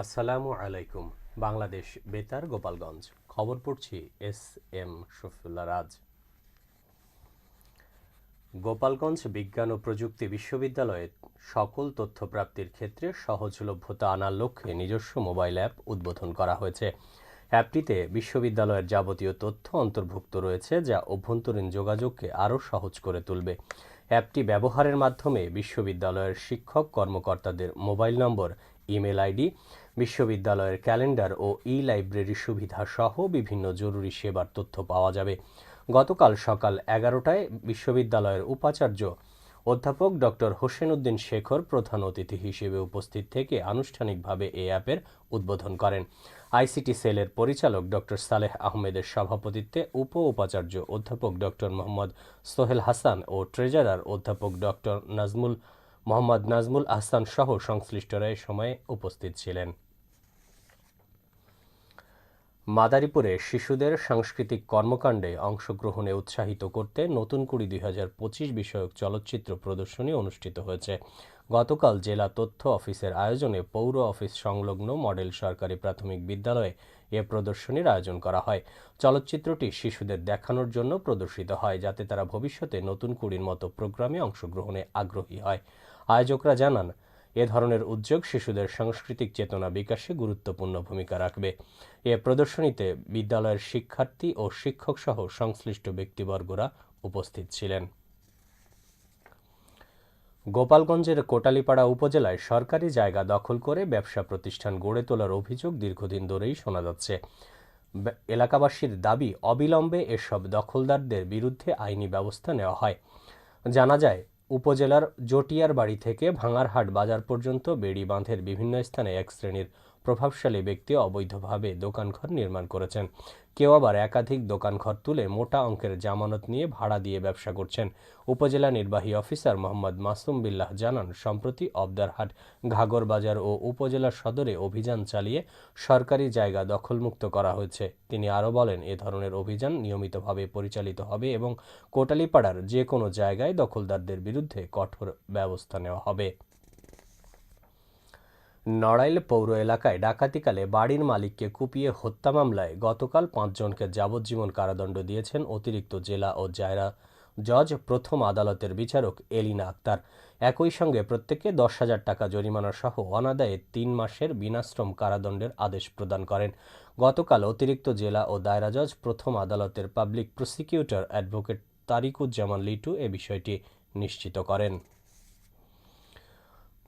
আসসালামু আলাইকুম, বাংলাদেশ বেতার, গোপালগঞ্জ। খবর পড়ছি এস এম শফিউল্লাহ রাজ। গোপালগঞ্জ বিজ্ঞান ও প্রযুক্তি বিশ্ববিদ্যালয়ে সকল তথ্য প্রাপ্তির ক্ষেত্রে সহজলভ্যতা আনার লক্ষ্যে নিজস্ব মোবাইল অ্যাপ উদ্বোধন করা হয়েছে। অ্যাপটিতে বিশ্ববিদ্যালয়ের যাবতীয় তথ্য অন্তর্ভুক্ত রয়েছে, যা অভ্যন্তরীণ যোগাযোগকে আরও সহজ করে তুলবে। অ্যাপটি ব্যবহারের মাধ্যমে বিশ্ববিদ্যালয়ের শিক্ষক কর্মকর্তাদের মোবাইল নম্বর, ইমেল আইডি বিশ্ববিদ্যালয়ের ক্যালেন্ডার ও ই লাইব্রেরি সুবিধা সহ বিভিন্ন জরুরি সেবার তথ্য পাওয়া যাবে। গতকাল সকাল এগারোটায় বিশ্ববিদ্যালয়ের উপাচার্য অধ্যাপক ডক্টর হোসেন উদ্দিন শেখর প্রধান অতিথি হিসেবে উপস্থিত থেকে আনুষ্ঠানিকভাবে এই অ্যাপের উদ্বোধন করেন। আইসিটি সেলের পরিচালক ডক্টর সালেহ আহমেদের সভাপতিত্বে উপ উপাচার্য অধ্যাপক ডক্টর মোহাম্মদ সোহেল হাসান ও ট্রেজারার অধ্যাপক ডক্টর নাজমুল, মোহাম্মদ নাজমুল আহসান সহ সংশ্লিষ্টরা এ সময়ে উপস্থিত ছিলেন। মাদারীপুরে শিশুদের সাংস্কৃতিক কর্মকাণ্ডে অংশগ্রহণে উৎসাহিত করতে নতুন কুড়ি দুই হাজার পঁচিশ বিষয়ক চলচ্চিত্র প্রদর্শনী অনুষ্ঠিত হয়েছে। গতকাল জেলা তথ্য অফিসের আয়োজনে পৌর অফিস সংলগ্ন মডেল সরকারি প্রাথমিক বিদ্যালয়ে এ প্রদর্শনীর আয়োজন করা হয়। চলচ্চিত্রটি শিশুদের দেখানোর জন্য প্রদর্শিত হয়, যাতে তারা ভবিষ্যতে নতুন কুড়ির মতো প্রোগ্রামে অংশগ্রহণে আগ্রহী হয়। আয়োজকরা জানান এ ধরনের উদ্যোগ শিশুদের সাংস্কৃতিক চেতনা বিকাশে গুরুত্বপূর্ণ ভূমিকা রাখবে। এ প্রদর্শনীতে বিদ্যালয়ের শিক্ষার্থী ও শিক্ষক সহ সংশ্লিষ্ট ব্যক্তিবর্গরা উপস্থিত ছিলেন। গোপালগঞ্জের কোটালীপাড়া উপজেলায় সরকারি জায়গা দখল করে ব্যবসা প্রতিষ্ঠান গড়ে তোলার অভিযোগ দীর্ঘদিন ধরেই শোনা যাচ্ছে। এলাকাবাসীর দাবি অবিলম্বে এসব দখলদারদের বিরুদ্ধে আইনি ব্যবস্থা নেওয়া হয়। জানা যায় উপজেলার জটিয়ার বাড়ি থেকে ভাঙারহাট বাজার পর্যন্ত বেড়ি বাঁধের বিভিন্ন স্থানে এক শ্রেণির প্রভাবশালী ব্যক্তি অবৈধভাবে দোকানঘর নির্মাণ করেছেন। কেউ আবার একাধিক দোকানঘর তুলে মোটা অঙ্কের জামানত নিয়ে ভাড়া দিয়ে ব্যবসা করছেন। উপজেলা নির্বাহী অফিসার মোহাম্মদ মাসুম বিল্লাহ জানান, সম্প্রতি অবদারহাট ঘাগর বাজার ও উপজেলা সদরে অভিযান চালিয়ে সরকারি জায়গা দখলমুক্ত করা হয়েছে। তিনি আরও বলেন, এ ধরনের অভিযান নিয়মিতভাবে পরিচালিত হবে এবং কোটালিপাড়ার যে কোনো জায়গায় দখলদারদের বিরুদ্ধে কঠোর ব্যবস্থা নেওয়া হবে। নড়াইল পৌর এলাকায় ডাকাতিকালে বাড়ির মালিককে কুপিয়ে হত্যা মামলায় গতকাল পাঁচজনকে যাবজ্জীবন কারাদণ্ড দিয়েছেন অতিরিক্ত জেলা ও জায়রা জজ প্রথম আদালতের বিচারক এলিনা আক্তার। একই সঙ্গে প্রত্যেককে দশ হাজার টাকা জরিমানা সহ অনাদায়ে তিন মাসের বিনাশ্রম কারাদণ্ডের আদেশ প্রদান করেন। গতকাল অতিরিক্ত জেলা ও দায়রা জজ প্রথম আদালতের public prosecutor advocate Tarikuzzaman Litu এ বিষয়টি নিশ্চিত করেন।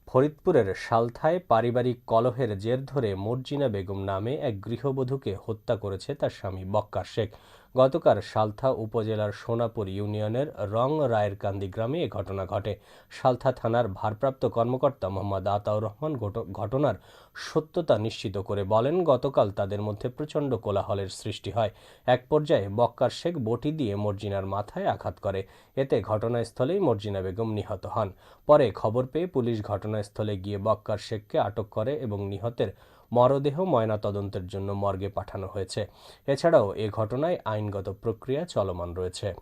ফরিদপুরের সালথায় পারিবারিক কলহের জের ধরে মর্জিনা বেগম নামে এক গৃহবধূকে হত্যা করেছে তার স্বামী বক্কা শেখ। গতকাল সালথা উপজেলার সোনাপুর ইউনিয়নের রং রায়েরকান্দি গ্রামে এ ঘটনা ঘটে। সালথা থানার ভারপ্রাপ্ত কর্মকর্তা মোহাম্মদ আতাউর রহমান ঘট- ঘটনার সত্যতা নিশ্চিত করে বলেন, গতকাল তাদের মধ্যে প্রচণ্ড কোলাহলের সৃষ্টি হয়। এক পর্যায়ে বক্কার শেখ বটি দিয়ে মর্জিনার মাথায় আঘাত করে। এতে ঘটনাস্থলেই মর্জিনা বেগম নিহত হন। পরে খবর পেয়ে পুলিশ ঘটনাস্থলে গিয়ে বক্কার শেখকে আটক করে এবং নিহতের মরদেহ ময়নাতদন্তের জন্য মর্গে পাঠানো হয়েছে। এছাড়াও এ ঘটনায় আইনগত প্রক্রিয়া চলমান রয়েছে।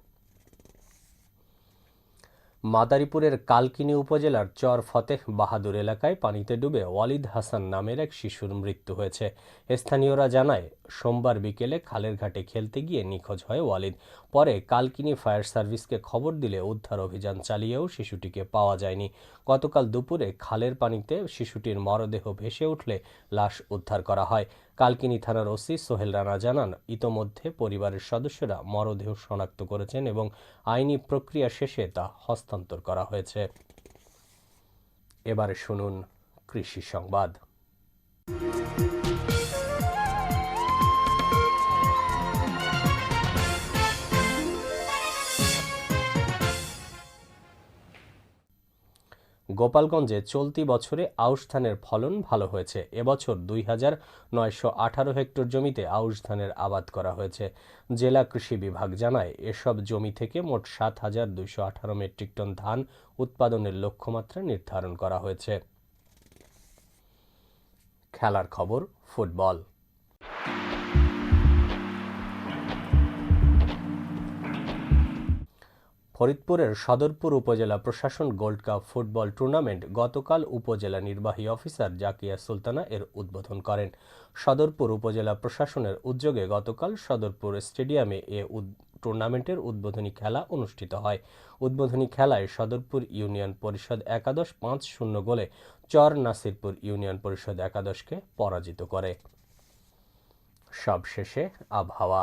মাদারীপুরের কালকিনি উপজেলার চর ফতেহ বাহাদুর এলাকায় পানিতে ডুবে ওয়ালিদ হাসান নামের এক শিশুর মৃত্যু হয়েছে। স্থানীয়রা জানায় সোমবার বিকেলে খালের ঘাটে খেলতে গিয়ে নিখোঁজ হয় ওয়ালিদ। পরে কালকিনি ফায়ার সার্ভিসকে খবর দিলে উদ্ধার অভিযান চালিয়েও শিশুটিকে পাওয়া যায়নি। গতকাল দুপুরে খালের পানিতে শিশুটির মরদেহ ভেসে উঠলে লাশ উদ্ধার করা হয়। কালকিনি থানার ওসি সোহেল রানা জানান, ইতোমধ্যে পরিবারের সদস্যরা মরদেহ শনাক্ত করেছেন এবং আইনি প্রক্রিয়া শেষে তা হস্তান্তর করা হয়েছে। এবারে শুনুন কৃষি সংবাদ। গোপালগঞ্জে চলতি বছরে আউশ ধানের ফলন ভালো হয়েছে। এবছর দুই হাজার নয়শো আঠারো হেক্টর জমিতে আউশ ধানের আবাদ করা হয়েছে। জেলা কৃষি বিভাগ জানায়, এসব জমি থেকে মোট সাত হাজার দুইশো আঠারো মেট্রিক টন ধান উৎপাদনের লক্ষ্যমাত্রা নির্ধারণ করা হয়েছে। খেলার খবর, ফুটবল। ফরিদপুরের সদরপুর উপজেলা প্রশাসন গোল্ড কাপ ফুটবল টুর্নামেন্ট গতকাল উপজেলা নির্বাহী অফিসার জাকিয়া সুলতানা এর উদ্বোধন করেন। সদরপুর উপজেলা প্রশাসনের উদ্যোগে গতকাল সদরপুর স্টেডিয়ামে এ টুর্নামেন্টের উদ্বোধনী খেলা অনুষ্ঠিত হয়। উদ্বোধনী খেলায় সদরপুর ইউনিয়ন পরিষদ একাদশ পাঁচ শূন্য গোলে চর নাসিরপুর ইউনিয়ন পরিষদ একাদশকে পরাজিত করে। সবশেষে আবহাওয়া।